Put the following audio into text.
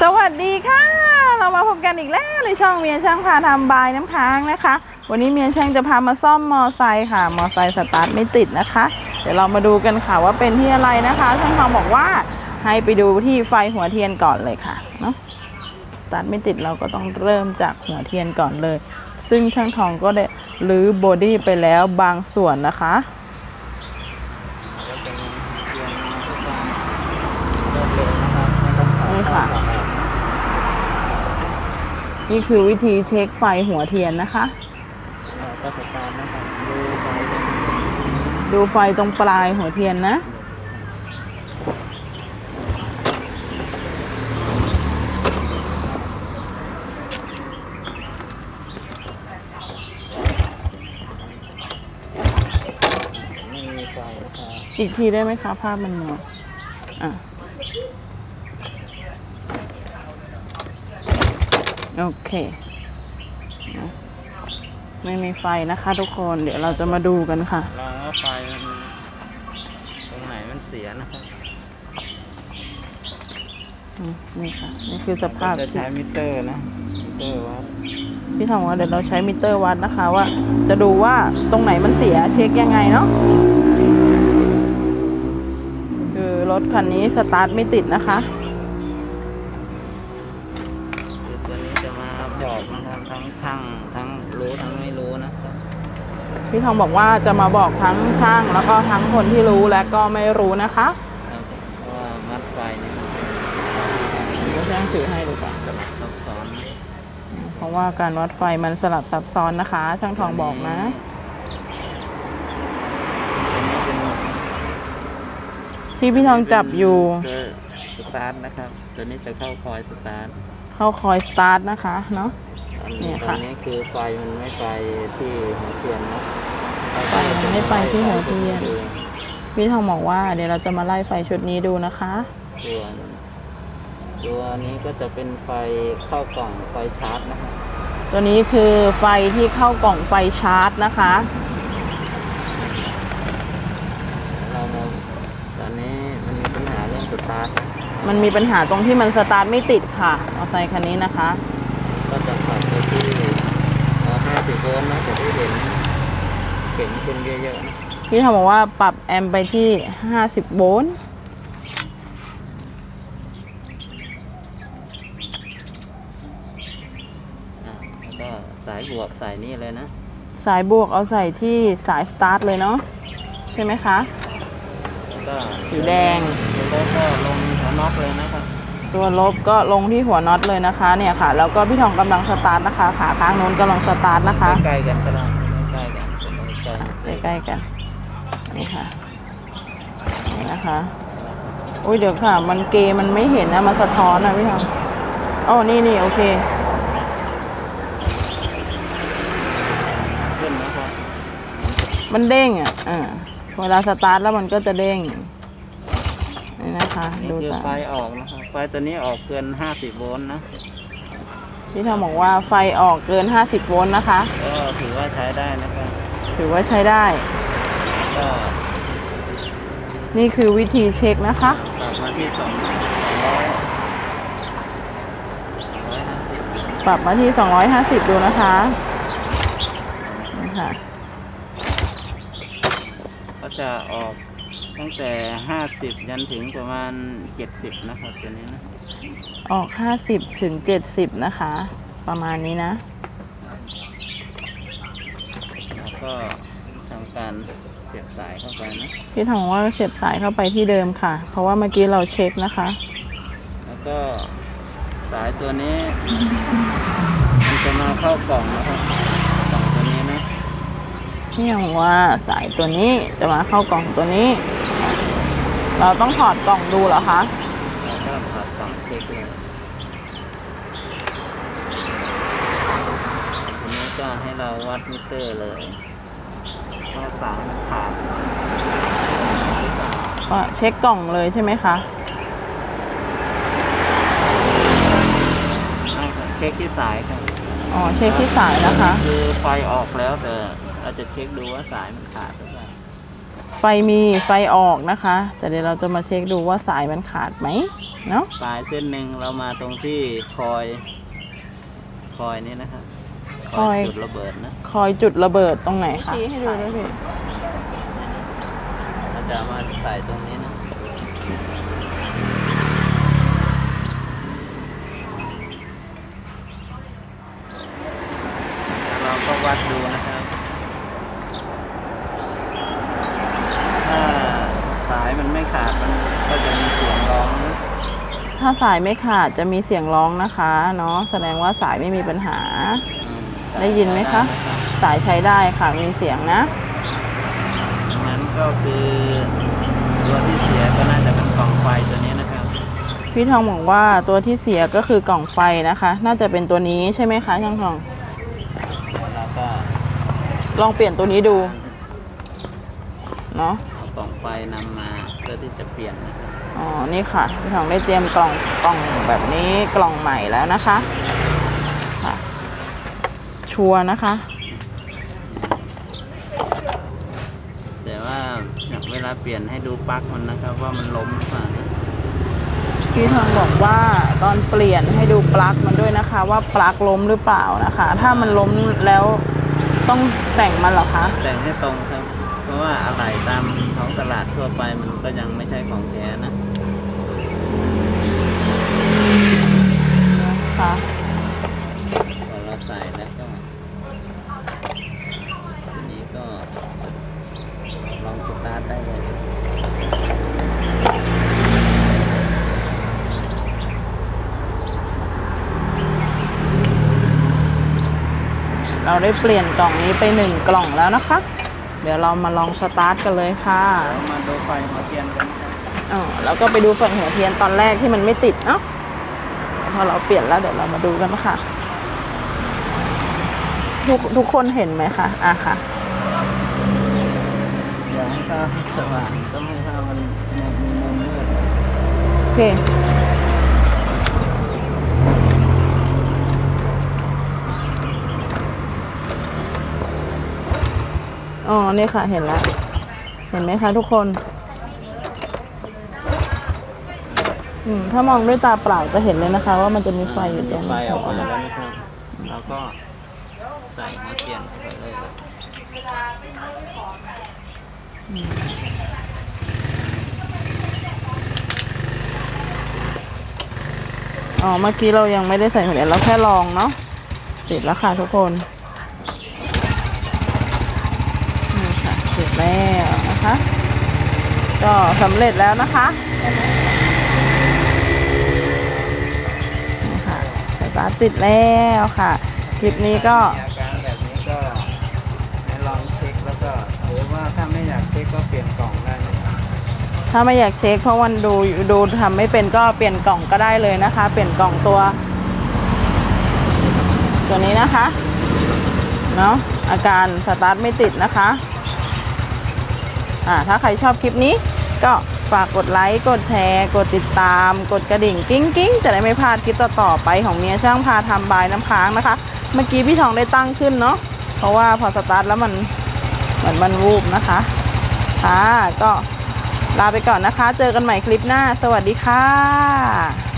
สวัสดีค่ะ เรามาพบกันอีกแล้วในช่องเมียช่างพาทำบายน้ำค้างนะคะ วันนี้เมียช่างจะพามาซ่อมมอไซค์ค่ะ มอไซค์สตาร์ทไม่ติดนะคะ เดี๋ยวเรามาดูกันค่ะว่าเป็นที่อะไรนะคะ ช่างทองบอกว่าให้ไปดูที่ไฟหัวเทียนก่อนเลยค่ะเนาะสตาร์ทไม่ติดเราก็ต้องเริ่มจากหัวเทียนก่อนเลย ซึ่งช่างทองก็ได้รื้อบอดี้ไปแล้วบางส่วนนะคะ นี่ค่ะ นี่คือวิธีเช็คไฟหัวเทียนนะคะก็สตาร์ทนะครับดูไฟดูไฟตรงปลายหัวเทียนนะไม่มีไฟนะครับอีกทีได้ไหมคะภาพมันมัวอะ โอเคนะไม่มีไฟนะคะทุกคนเดี๋ยวเราจะมาดูกันค่ะลองว่าไฟมันตรงไหนมันเสียนะครับอืมนี่ค่ะนี่คือสภาพจะที่ ใช้มิเตอร์นะมิเตอร์วัดพี่ทองว่าเดี๋ยวเราใช้มิเตอร์วัดนะคะว่า จะดูว่าตรงไหนมันเสียเช็คยังไงเนาะคือรถคันนี้สตาร์ทไม่ติดนะคะ พี่ทองบอกว่าจะมาบอกทั้งช่างแล้วก็ทั้งคนที่รู้และก็ไม่รู้นะคะครับเพราะว่ามัดไฟเนี่ยเดี๋ยวช่างถือให้ดูก่อนสลับซับซ้อนนะเพราะว่าการวัดไฟมันสลับซับซ้อนนะคะ ช่างทองบอกนะตัวนี้เป็นที่พี่ทองจับอยู่คือสตาร์ทนะครับ ตัวนี้จะเข้าคอยสตาร์ทเข้าคอยสตาร์ทนะคะเนาะ อันเนี่นี้ยตรค่ะงนี้คือไฟมันไม่ไปที่หัวเทียนนะไฟมันไม่ไปที่หัวเทียน พี่ทองบอกว่า เดี๋ยวเราจะมาไล่ไฟชุดนี้ดูนะคะตัวตัวนี้ก็จะเป็นไฟเข้ากล่องไฟชาร์จนะครับตัวนี้คือไฟที่เข้ากล่องไฟชาร์จนะคะ เรามาตอนนี้มันมีปัญหาเรื่องสตาร์ท มันมีปัญหาตรงที่มันสตาร์ทไม่ติดค่ะมอเตอร์ไซค์คันนี้นะคะ ก็จะปรับไปที่ห้าสิบโวลต์นะจะได้เห็นเห็นขึ้นเยอะๆนะพี่ทองบอกว่าปรับแอมป์ไปที่50โวลต์อ่าแล้วก็สายบวกสายนี้เลยนะ สายบวกเอาใส่ที่สายสตาร์ทเลยเนาะใช่ไหมคะ แล้วก็สีแดง แล้วก็ลงหัวน็อตเลยนะครับ ตัวลบก็ลงที่หัวน็อตเลยนะคะ เนี่ยค่ะ แล้วก็พี่ทองกำลังสตาร์ทนะคะ ขาข้างโน้นกำลังสตาร์ทนะคะใกล้ๆกันก็ได้ใกล้ๆกันใกล้ๆใกล้ๆกันนี่ค่ะนี่นะคะอุ้ยเดี๋ยวค่ะ มันเกยมันไม่เห็นนะมันสะท้อนนะพี่ทองอ๋อนี่นี่โอเคขึ้นนะครับมันเด้งอะอ่าเวลาสตาร์ทแล้วมันก็จะเด้งนี่นะคะนี่ดูคือตาไฟออกนะครับ ไฟตัวนี้ออกเกิน 50 โวลต์นะ พี่ทองบอกว่าไฟออกเกิน 50 โวลต์นะคะ ก็ถือว่าใช้ได้นะครับถือว่าใช้ได้ ก็นี่คือวิธีเช็คนะคะปรับมาที่สองร้อยร้อยห้าสิบปรับมาที่ 250 ดูนะคะนี่ค่ะก็จะออก ตั้งแต่50ยันถึงประมาณ70นะครับตัวนี้นะออก 50 ถึง 70 นะคะ ประมาณนี้นะ แล้วก็ทำการเสียบสายเข้าไปนะ พี่ทองว่าเสียบสายเข้าไปที่เดิมค่ะ เพราะว่าเมื่อกี้เราเช็คนะคะ แล้วก็สายตัวนี้ มันจะมาเข้ากล่องนะครับกล่องตัวนี้นะ พี่ ทองว่าสายตัวนี้จะมาเข้ากล่องตัวนี้ เราต้องถอดกล่องดูเหรอคะแล้วก็ผัดกล่องเช็คเลยทีนี้ก็ให้เราวัดมิเตอร์เลยว่าสายมันขาดว่าเช็คกล่องเลยใช่ไหมคะให้ครับเช็คที่สายครับ อ๋อเช็คที่สายนะคะ คือไฟออกแล้วแต่ เราจะเช็คดูว่าสายมันขาดหรือเปล่าไฟมีไฟออกนะคะ แต่เดี๋ยวเราจะมาเช็คดูว่าสายมันขาดไหมเนาะปลายเส้นหนึ่งเรามาตรงที่คอยคอยนี่นะครับจุดระเบิดนะคอยจุดระเบิดตรงไหนคะชี้ให้ดูด้วยพี่เราจะมาใส่ตรงนี้นะ เราก็วัดดูนะครับ ถ้าสายมันไม่ขาดมันก็จะมีเสียงร้องนะ ถ้าสายไม่ขาดจะมีเสียงร้องนะคะเนาะแสดงว่าสายไม่มีปัญหาอืมได้ยินไหมคะ สายใช้ได้ค่ะมีเสียงนะงั้นก็คือตัวที่เสียก็น่าจะเป็นกล่องไฟตัวนี้นะครับพี่ทองบอกว่าตัวที่เสียก็คือกล่องไฟนะคะ น่าจะเป็นตัวนี้ใช่ไหมคะช่างทองแล้วก็ลองเปลี่ยนตัวนี้ดูเนาะเอากล่องไฟนำมาเพื่อที่จะเปลี่ยนนะครับ อ๋อ นี่ค่ะพี่ทองได้เตรียมกล่องกล่องแบบนี้กล่องใหม่แล้วนะคะค่ะชัวร์นะคะ แต่ว่าเวลาเปลี่ยนให้ดูปลั๊กมันนะครับ ว่ามันล้มหรือเปล่านะพี่ทองบอกว่าตอนเปลี่ยนให้ดูปลั๊กมันด้วยนะคะ ว่าปลั๊กล้มหรือเปล่านะคะ ถ้ามันล้มแล้วต้องแต่งมันเหรอคะ แต่งให้ตรงครับเพ ราะว่าอะไหล่ตามท้องตลาดทั่วไปมันก็ยังไม่ใช่ของแท้นะค่ะพอเราใส่แล้วก็ทีนี้ก็ลองสตาร์ทได้เลยเราได้เปลี่ยนกล่องนี้ไปหนึ่งกล่องแล้วนะคะ เดี๋ยวเรามาลองสตาร์ทกันเลยค่ะแล้วมาดูไฟหัวเทียนกันครับอ๋อแล้วก็ไปดูฝั่งหัวเทียนตอนแรกที่มันไม่ติดเนาะพอเราเปลี่ยนแล้วเดี๋ยวเรามาดูกันค่ะ ทุกทุกคนเห็นไหมคะอะค่ะอย่าให้ภาพสว่างต้องให้ภาพมันมุมมุมมืดโอเค อ๋อนี่ค่ะเห็นแล้ว เห็นไหมคะทุกคน อืมถ้ามองด้วยตาเปล่าจะเห็นเลยนะคะ ว่ามันจะมีไฟอยู่ตรงไฟออกหัวมาแล้วนะครับแล้วก็ใส่หัวเทียนเข้าไปเลย อ๋อเมื่อกี้เรายังไม่ได้ใส่หัวเทียนเราแค่ลองเนาะติดแล้วค่ะทุกคนนี่ค่ะ ติด แล้วนะคะ ก็สำเร็จแล้วนะคะนี่ค่ะสตาร์ทติดแล้วค่ะ คลิปนี้ก็มีอาการแบบนี้ก็ให้ลองเช็คแล้วก็หรือว่าถ้าไม่อยากเช็คก็เปลี่ยนกล่องได้นะครับถ้าไม่อยากเช็คเพราะวันดูดูทำไม่เป็นก็เปลี่ยนกล่องก็ได้เลยนะคะ เปลี่ยนกล่องตัว ตัวนี้นะคะ เนาะอาการสตาร์ทไม่ติดนะคะ อ่าถ้าใครชอบคลิปนี้ ก็ฝากกดไลค์กดแชร์กดติดตาม กดกระดิ่งกิ้งกิ้งจะได้ไม่พลาดคลิปต่อๆไปของเมียช่างพาทำบายน้ำค้างนะคะ เมื่อกี้พี่ทองได้ตั้งขึ้นเนาะเพราะว่าพอสตาร์ทแล้วมันเหมือนมันวูบนะคะค่ะก็ลาไปก่อนนะคะ เจอกันใหม่คลิปหน้า สวัสดีค่ะ